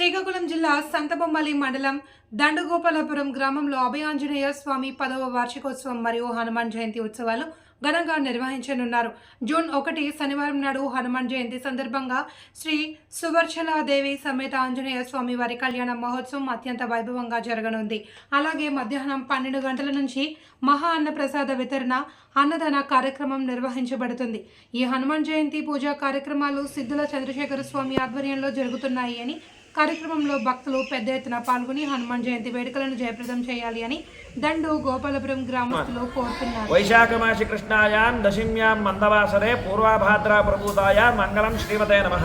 శ్రీకాకుళం జిల్లా సంతబొమ్మలి మండలం దండగోపాలపురం గ్రామంలో అభయాంజనేయ స్వామి పదవ వార్షికోత్సవం మరియు హనుమాన్ జయంతి ఉత్సవాలు ఘనంగా నిర్వహించనున్నారు. జూన్ ఒకటి శనివారం నాడు హనుమాన్ జయంతి సందర్భంగా శ్రీ సువర్చలాదేవి సమేత ఆంజనేయ స్వామి వారి కళ్యాణ మహోత్సవం అత్యంత వైభవంగా జరగనుంది. అలాగే మధ్యాహ్నం పన్నెండు గంటల నుంచి మహా అన్నప్రసాద వితరణ అన్నదాన కార్యక్రమం నిర్వహించబడుతుంది. ఈ హనుమాన్ జయంతి పూజా కార్యక్రమాలు సిద్ధుల చంద్రశేఖర స్వామి ఆధ్వర్యంలో జరుగుతున్నాయి అని కార్యక్రమంలో భక్తులు పెద్ద ఎత్తున పాల్గొని హనుమాన్ జయంతి వేడుకలను జయప్రదం చేయాలి అని దండు గోపాలపురం గ్రామస్తులు కోరుతున్నారు. వైశాఖమాసి కృష్ణాయాం దశమ్యాం మందవాసరే పూర్వాభాద్రా ప్రభూతాయ మంగళం శ్రీమతే నమ.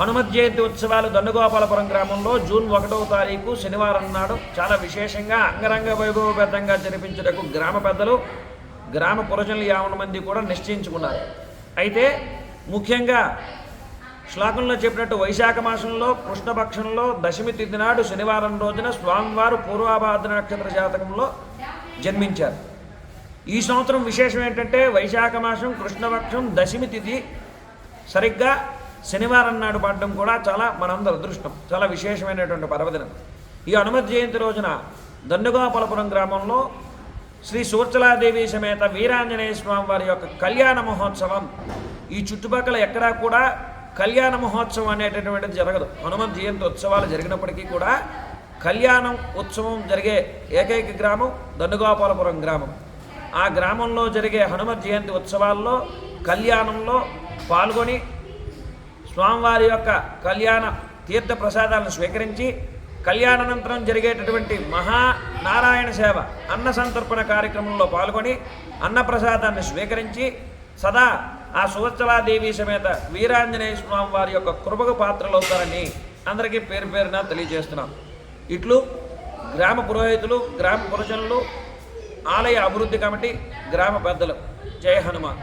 హనుమత్ జయంతి ఉత్సవాలు దండుగోపాలపురం గ్రామంలో జూన్ ఒకటవ తారీఖు శనివారం నాడు చాలా విశేషంగా అంగరంగ వైభవబద్ధంగా జరిపించటకు గ్రామ పెద్దలు గ్రామ పురజనులు యావన మంది కూడా నిశ్చయించుకున్నారు. అయితే ముఖ్యంగా శ్లోకంలో చెప్పినట్టు వైశాఖ మాసంలో కృష్ణపక్షంలో దశమి తిథి నాడు శనివారం రోజున స్వామివారు పూర్వాభాద్ర నక్షత్ర జాతకంలో జన్మించారు. ఈ సంవత్సరం విశేషం ఏంటంటే వైశాఖ మాసం కృష్ణపక్షం దశమి తిథి సరిగ్గా శనివారం నాడు పడడం కూడా చాలా మనందరి అదృష్టం చాలా విశేషమైనటువంటి పర్వదినం. ఈ హనుమత్ జయంతి రోజున దండుగోపాలపురం గ్రామంలో శ్రీ సూర్చలాదేవి సమేత వీరాంజనేయ స్వామి వారి యొక్క కళ్యాణ మహోత్సవం ఈ చుట్టుపక్కల ఎక్కడా కూడా కళ్యాణ మహోత్సవం అనేటటువంటిది జరగదు. హనుమంత్ జయంతి ఉత్సవాలు జరిగినప్పటికీ కూడా కళ్యాణం ఉత్సవం జరిగే ఏకైక గ్రామం దండుగోపాలపురం గ్రామం. ఆ గ్రామంలో జరిగే హనుమత్ జయంతి ఉత్సవాల్లో కళ్యాణంలో పాల్గొని స్వామివారి యొక్క కళ్యాణ తీర్థ ప్రసాదాలను స్వీకరించి కళ్యాణానంతరం జరిగేటటువంటి మహా నారాయణ సేవ అన్న సంతర్పణ కార్యక్రమంలో పాల్గొని అన్న ప్రసాదాన్ని స్వీకరించి సదా ఆ సువత్సలాదేవి సమేత వీరాంజనేయ స్వామి వారి యొక్క కృపకు పాత్రలు అవుతారని అందరికీ పేరు పేరున తెలియజేస్తున్నాం. ఇట్లు గ్రామ పురోహితులు గ్రామ పురజనులు ఆలయ అభివృద్ధి కమిటీ గ్రామ పెద్దలు. జయ హనుమాన్.